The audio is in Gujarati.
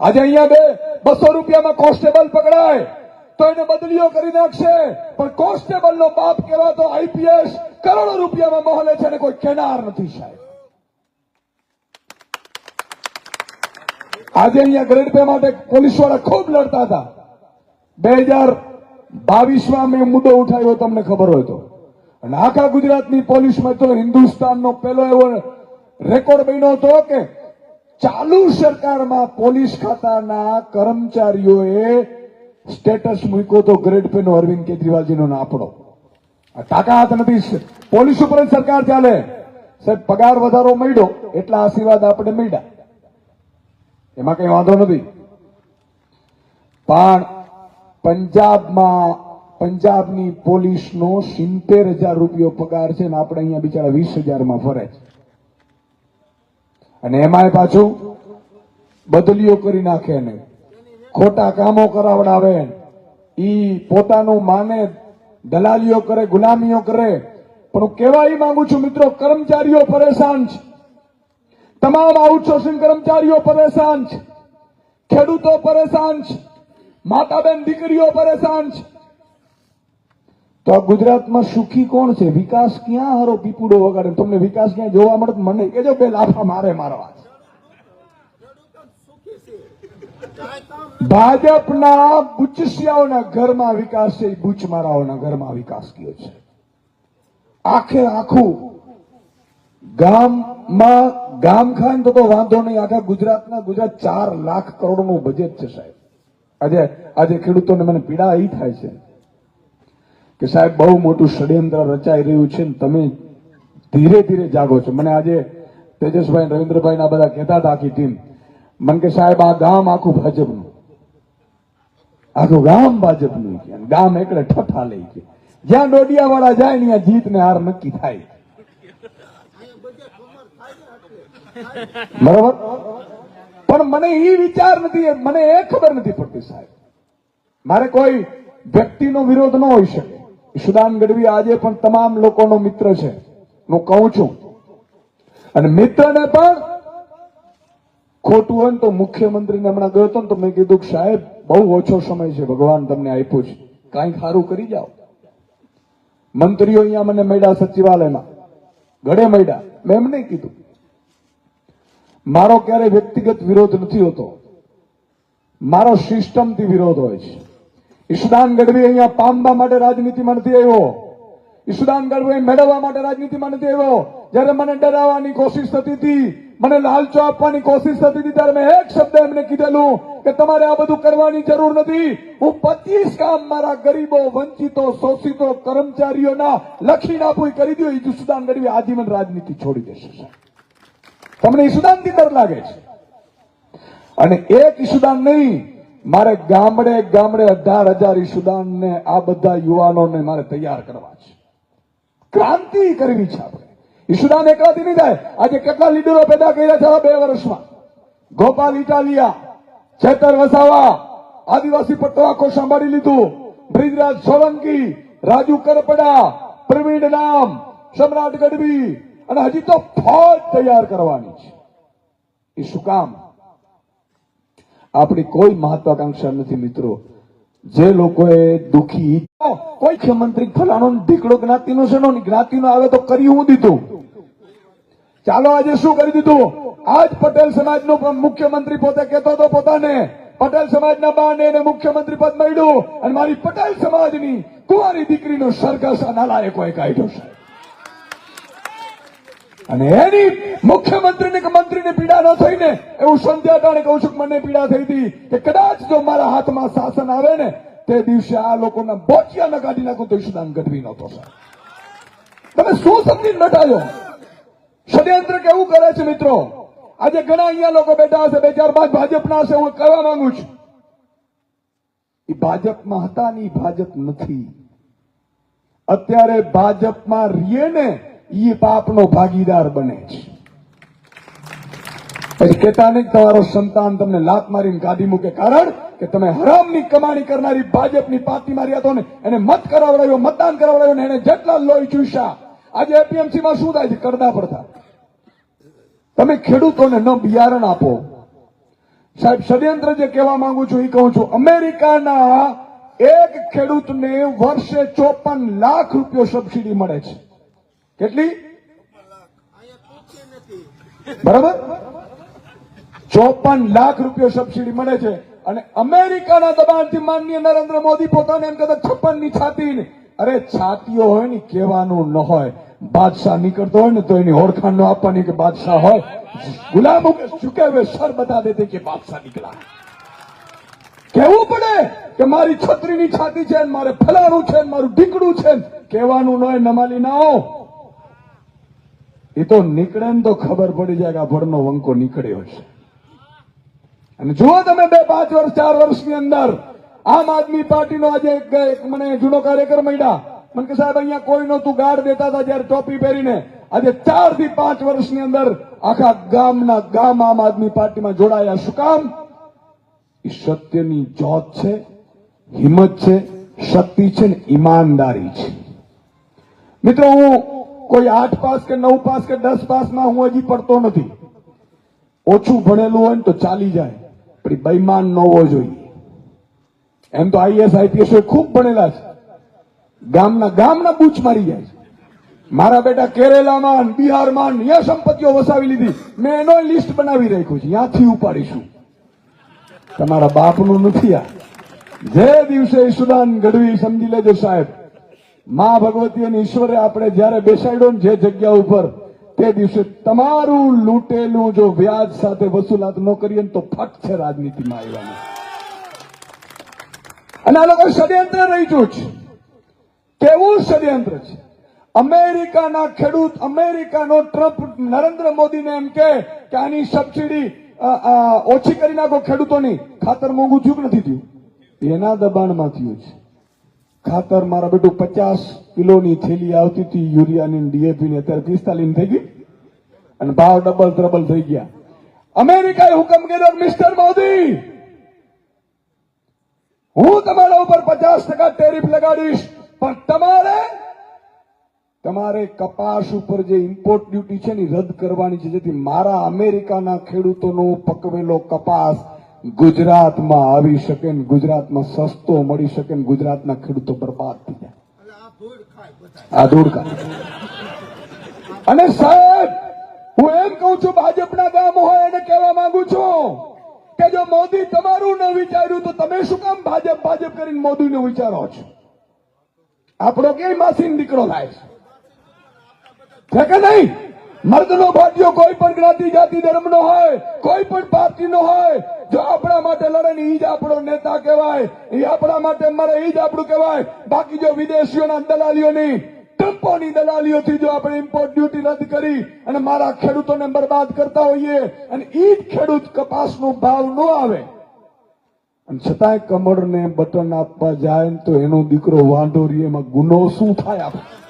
આજે અહીંયા બે બસો રૂપિયામાં કોન્સ્ટેબલ પકડાય. તો એને બદલીઓ કરી નાખશે. પણ કોન્સ્ટેબલ નો બાપ કહેવાતો આઈપીએસ કરોડો રૂપિયામાં મોહલે છે અને કોઈ કેનાર નથી સાહેબ. આજે અહીંયા ગ્રેડ પે માટે પોલીસવાળા ખૂબ લડતા હતા. બે હજાર બાવીસમાં મેં મુદ્દો ઉઠાવ્યો તમને ખબર હોય તો. અને આખા ગુજરાતની પોલીસમાં તો હિન્દુસ્તાનનો પહેલો એવો રેકોર્ડ બન્યો હતો કે ચાલુ સરકારમાં પોલીસ ખાતાના કર્મચારીઓએ સ્ટેટસ મૂક્યો તો ગ્રેડ પે નો અરવિંદ કેજરીવાલજીનો નાપડો ટાકા તાકાત નથી પોલીસ ઉપર સરકાર ચાલે. સાહેબ, પગાર વધારો મળ્યો, એટલા આશીર્વાદ આપણે મળ્યા. એમાં કઈ વાંધો નથી. પણ પંજાબમાં, પંજાબની પોલીસનો સિત્તેર હજાર રૂપિયો પગાર છે ને આપણે અહીંયા બિચારા વીસ હજારમાં ફરે છે. અને એમાંય પાછું બદલીઓ કરી નાખે ને ખોટા કામો કરાવડાવે. ઈ પોતાનું માને, દલાલીઓ કરે, ગુલામીઓ કરે. પણ હું કહેવા માંગુ છું, મિત્રો, કર્મચારીઓ પરેશાન છે. તમામ આઉટસોર્સિંગ કર્મચારીઓ પરેશાન છે. ખેડૂતો પરેશાન છે. માતા બેન દીકરીઓ પરેશાન છે. તો આ ગુજરાતમાં સુખી કોણ છે? વિકાસ ક્યાં હારો પીપુડો વગાડે? તમને વિકાસ ક્યાં જોવા મળે મને કેજો બે લાફા મારે મારવા ભાજપના બુચસિયાઓના ઘરમાં વિકાસ છે બુચમારાઓના ઘરમાં વિકાસ કયો છે. આખે આખું ગામમાં ગામ ખાય તો તો વાંધો નહીં, આખા ગુજરાતના ગુજરાત ચાર લાખ કરોડનું બજેટ છે સાહેબ. આજે આજે ખેડૂતોને મને પીડા એ થાય છે. કે સાહેબ, બહુ મોટું ષડયંત્ર રચાઈ રહ્યું છે ને તમે ધીરે ધીરે જાગો છો. મને આજે તેજસભાઈ રવિન્દ્રભાઈ ના બધા કહેતા હતા આખી ટીમ. મને કે સાહેબ, આ ગામ આખું ભાજપનું. આખું ગામ ભાજપનું છે. ગામ એકડે ઠઠા લઈ છે. જ્યાં ડોડિયા વાળા જાય ને જીત ને હાર નક્કી થાય. બરોબર? પણ મને એ વિચાર નથી, મને એ ખબર નથી પડતી સાહેબ. મારે કોઈ વ્યક્તિનો વિરોધ ન હોઈ શકે. ઈશુદાન ગઢવી આજે પણ તમામ લોકોનો મિત્ર છે. હું કહું છું. અને મિત્રને પણ ખોટું હોય તો મુખ્યમંત્રીને હમણાં ગયો હતો ને તો મેં કીધું કે સાહેબ, બહુ ઓછો સમય છે, ભગવાન તમને આપ્યો છે. કાંઈક સારું કરી જાઓ. મંત્રીઓ અહીંયા મને મળ્યા સચિવાલયમાં. ઘડે મળ્યા. મેં એમ નહીં કીધું. મારો ક્યારે વ્યક્તિગત વિરોધ નથી હોતો. મારો સિસ્ટમથી વિરોધ હોય છે. ઈશુદાન ગઢવી અહીંયા પામવા માટે રાજનીતિમાં નથી આવ્યો. ઈશુદાન ગઢવી મેળવવા માટે રાજનીતિમાં નથી આવ્યો. જયારે મને ડરાવવાની કોશિશ થતી હતી, મને લાલચો આપવાની કોશિશ થતી હતી, ત્યારે મેં એક શબ્દ એમને કીધેલું કે તમારે આ બધું કરવાની જરૂર નથી. હું પચીસ કામ મારા ગરીબો, વંચિતો, શોષિતો, કર્મચારીઓના લખીને આપું, એ કરી દો ઈશુદાન ગઢવી આજીવન રાજનીતિ છોડી દેશે, સાહેબ. તમને ઈશુદાનથી ડર લાગે છે. અને એક ઈશુદાન નહીં મારે ગામડે ગામડે અઢાર હજાર ઈશુદાનને આ બધા યુવાનોને મારે તૈયાર કરવા છે. ક્રાંતિ કરવી છે આપણે. ઈસુદાન એકલાથી નહીં થાય. આજે કેટલા લીડરો પેદા કર્યા છે બે વર્ષમાં? ગોપાલ ઇટાલિયા, ચેતર વસાવા, આદિવાસી પટ્ટો આખો સાંભળી લીધું. બ્રિજરાજ સોલંકી, રાજુ કરપડા, પ્રવીણ નામ, સમ્રાટ ગઢવી. અને હજી તો ફોજ તૈયાર કરવાની છે. એ શું કામ? આપણી કોઈ મહત્વાકાંક્ષા નથી મિત્રો. જે લોકોએ દુખી કોઈ મુખ્યમંત્રી ફલાણો ને ઢીકડો જ્ઞાતિનો છે જ્ઞાતિનો આવે તો કરી હું દીધું. ચાલો આજે શું કરી દીધું? આજ પટેલ સમાજનો મુખ્યમંત્રી પોતે કહેતો હતો પોતાને. પટેલ સમાજના બાને એને મુખ્યમંત્રી પદ મળ્યું અને મારી પટેલ સમાજની કુંવારી દીકરીનો સરઘસ નાલાયકોએ કાઢ્યો છે. અને એની મુખ્યમંત્રીને પીડા ન થઈ ને એવું સંધ્યા ટાણે કહું છું મને પીડા થઈ હતી કે કદાચ જો મારા હાથમાં શાસન આવે ને, તે દિવસે આ લોકોના બોચિયા કાઢી નાખું તો ઈશુદાન ગઢવી નહોતો તમે શું સમજી નટાયો ષડયંત્ર કેવું કરે છે મિત્રો? આજે ઘણા અહીંયા લોકો બેઠા હશે, બે ચાર પાંચ ભાજપના હશે, હું કહેવા માંગુ છું. એ ભાજપમાં હતા ને ભાજપ નથી. અત્યારે ભાજપમાં રીએ ને એ પાપનો ભાગીદાર બને છે. પછી કેતા નહીં તમારો સંતાન તમને લાત મારીને ગાદી મૂકે. કારણ કે તમે હરામની કમાણી કરનારી ભાજપની પાર્ટી મારી હતો ને, એને મત કરાવડાવ્યો, મતદાન કરાવડાવ્યો ને એને જેટલા લોહી ચૂસ્યા. આજે એપીએમસી માં શું થાય છે? કરડા પડતા તમે ખેડૂતોને ન બિયારણ આપો. સાહેબ, ષડયંત્ર જે કહેવા માંગુ છું, એ કહું છું, અમેરિકાના એક ખેડૂતને વર્ષે ચોપન લાખ રૂપિયો સબસિડી મળે છે. કેટલી? બરાબર? ચોપન લાખ રૂપિયો સબસિડી મળે છે. અને અમેરિકાના દબાણથી માનનીય નરેન્દ્ર મોદી પોતાને એમ કહેતા છપ્પનની. છાતી અરે, છાતીઓ હોય ને, કહેવાનું ન હોય. બાદશાહ નીકળતો હોય ને, તો એની ઓળખાણ ન આપવાની કે બાદશાહ હોય. ગુલામ કે ઝુકે સર બતા દેતે કે બાદશાહ નીકળા કેવું પડે કે મારી છત્રીની છાતી છે મારે ફલાણું છે મારું ઢીકડું છે કહેવાનું ન હોય, નમાલી ના હો એ તો નીકળે ને તો ખબર પડી જાય કે આ ભડનો વંકો નીકળ્યો છે. અને જુઓ તમે બે પાંચ વર્ષ, ચાર વર્ષની અંદર આમ આદમી પાર્ટીનો આજે એક મને જૂનો કાર્યકર મળ્યા. મને કે સાહેબ, અહીંયા કોઈ નહોતું, ગાઢ દેતા હતા જયારે ટોપી પહેરીને. આજે ચારથી પાંચ વર્ષની અંદર આખા ગામના ગામ આમ આદમી પાર્ટીમાં જોડાયા. શું કામ? એ સત્યની જોત છે, હિંમત છે, શક્તિ છે ને ઈમાનદારી છે. મિત્રો, હું કોઈ આઠ પાસ કે નવ પાસ કે દસ પાસમાં હું હજી પડતો નથી. ઓછું ભણેલું હોય ને તો ચાલી જાય. પણ બૈમાન ન હોવો જોઈએ. એમ તો આઈએસ, આઈપીએસ ખૂબ ભણેલા છે. ગામના ગામના બૂચ મારી જાય છે. મારા બેટા કેરેલામાં બિહારમાં ને સંપત્તિઓ વસાવી લીધી. મેં એનો લિસ્ટ બનાવી રાખ્યું છે. ત્યાંથી ઉપાડીશું. તમારા બાપનું નથી આ. જે દિવસે ઈશુદાન ગઢવી સમજી લેજો સાહેબ. મા ભગવતી અને ઈશ્વરે આપણે જ્યારે બેસાડ્યો ને જે જગ્યા ઉપર તે દિવસે તમારું લૂંટેલું જો વ્યાજ સાથે વસૂલાત ન કરીએ તો ફટ છે રાજનીતિમાં આવવાની અને આ લોકો ષડયંત્ર રહીતું છે કેવું ષડયંત્ર છે? અમેરિકાના ખેડૂત, અમેરિકાનો ટ્રમ્પ નરેન્દ્ર મોદીને એમ કે આની સબસિડી ઓછી કરી નાખો ખેડૂતોની. ખાતર મોંઘું થયું કે નથી થયું? એના દબાણમાં થયું છે. ખાતર મારા બેટું પચાસ કિલોની થેલી આવતી હતી, યુરિયાની ડીએપી ની અત્યારે પિસ્તાલીસ થઈ ગઈ અને ભાવ ડબલ ત્રબલ થઈ ગયા. અમેરિકાએ હુકમ કર્યો, મિસ્ટર મોદી, હું તમારા ઉપર પચાસ ટકા ટેરિફ લગાડીશ, પણ તમારે તમારે કપાસ ઉપર જે ઇમ્પોર્ટ ડ્યુટી છે ને, રદ કરવાની છે, જેથી મારા અમેરિકાના ખેડૂતોનો પકવેલો કપાસ ગુજરાતમાં આવી શકે ને, ગુજરાતમાં સસ્તો મળી શકે ને, ગુજરાતના ખેડૂતો બરબાદ થઈ જાય. આ ધૂળ ખાય. અને સાહેબ, હું એમ કહું છું, ભાજપના ગામ હોય એને કહેવા માંગુ છું કે જો મોદી તમારું ન વિચાર્યું તો તમે શું કામ ભાજપ ભાજપ કરીને મોદીનું વિચારો છો? આપણો કે માસીન દીકરો થાય છે? છે કે નહીં? મર્દનો ભાટિયો કોઈ પણ જ્ઞાતિ જાતિ ધર્મનો હોય, કોઈ પણ પાર્ટીનો હોય જો આપણા માટે લડે ને ઈ જ આપણો નેતા કહેવાય એ આપણા માટે મરે, ઈ જ આપણું કહેવાય. બાકી જો વિદેશીઓના દલાલીઓની ટ્રમ્પોની દલાલીઓથી જો આપણે ઇમ્પોર્ટ ડ્યુટી રદ કરી અને મારા ખેડૂતોને બરબાદ કરતા હોઈએ અને ઈ જ ખેડૂત કપાસનો ભાવ ન આવે, અને છતાંય કમળને બટન આપવા જાય તો એનો દીકરો વાંઢો એમાં ગુનો શું થાય આપણે